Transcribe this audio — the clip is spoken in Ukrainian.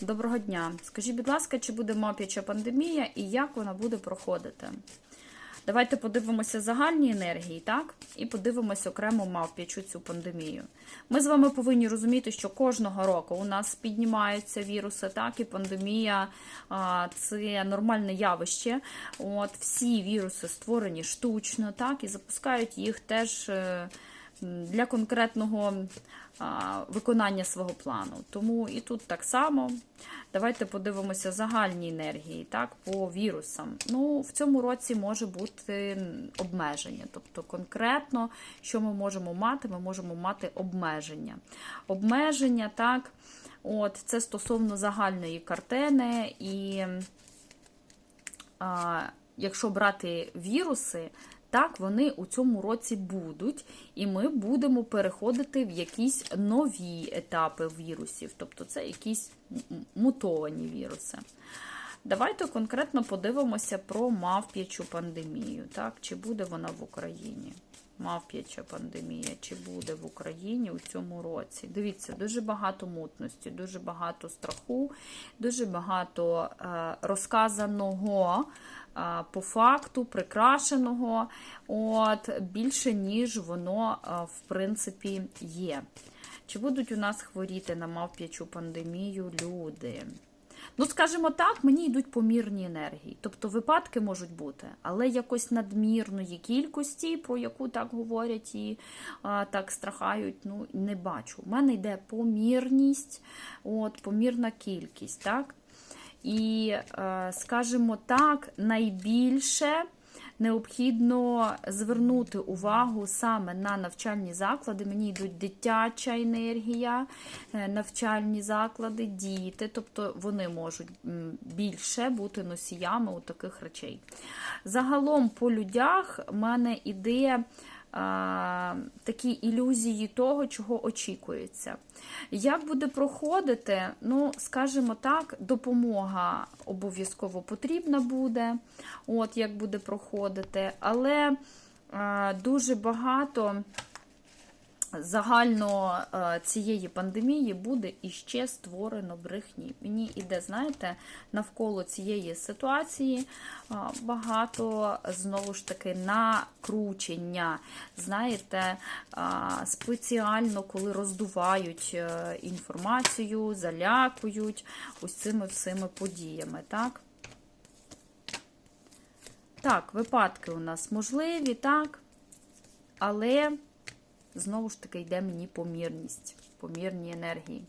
Доброго дня. Скажіть, будь ласка, чи буде мавп'яча пандемія і як вона буде проходити? Давайте подивимося загальні енергії, так? І подивимося окремо мавп'ячу цю пандемію. Ми з вами повинні розуміти, що кожного року у нас піднімаються віруси, так, і пандемія це нормальне явище. От всі віруси створені штучно, так, і запускають їх теж. Для конкретного виконання свого плану. Тому і тут так само. Давайте подивимося загальні енергії так, по вірусам. Ну, В цьому році може бути обмеження. Тобто, конкретно, що ми можемо мати, ми можемо мати обмеження. Обмеження, так, от, це стосовно загальної картини, і якщо брати віруси, так, вони у цьому році будуть, і ми будемо переходити в якісь нові етапи вірусів, тобто це якісь мутовані віруси. Давайте конкретно подивимося про мавп'ячу пандемію. Так? Чи буде вона в Україні? Мавп'яча пандемія, чи буде в Україні у цьому році? Дивіться, дуже багато мутності, дуже багато страху, дуже багато е, розказаного по факту, прикрашеного, от, більше, ніж воно, в принципі, є. Чи будуть у нас хворіти на мавп'ячу пандемію люди? Ну, скажімо так, мені йдуть помірні енергії. Тобто випадки можуть бути, але якось надмірної кількості, про яку так говорять і а, так страхають, ну не бачу. У мене йде помірність, от, помірна кількість. так? І, е, скажімо так, найбільше необхідно звернути увагу саме на навчальні заклади. Мені йдуть дитяча енергія, е, навчальні заклади, діти, тобто вони можуть більше бути носіями у таких речей. Загалом по людях в мене іде. А, Такі ілюзії того, чого очікується. Як буде проходити, ну, скажімо так, допомога обов'язково потрібна буде, от як буде проходити, але е, дуже багато загально е, цієї пандемії буде іще створено брехні. Мені іде, знаєте, навколо цієї ситуації е, багато знову ж таки накручення. Знаєте, е, спеціально, коли роздувають інформацію, залякують ось цими всіми подіями. так? Так, випадки у нас можливі, так, але знову ж таки йде мені помірність, помірні енергії.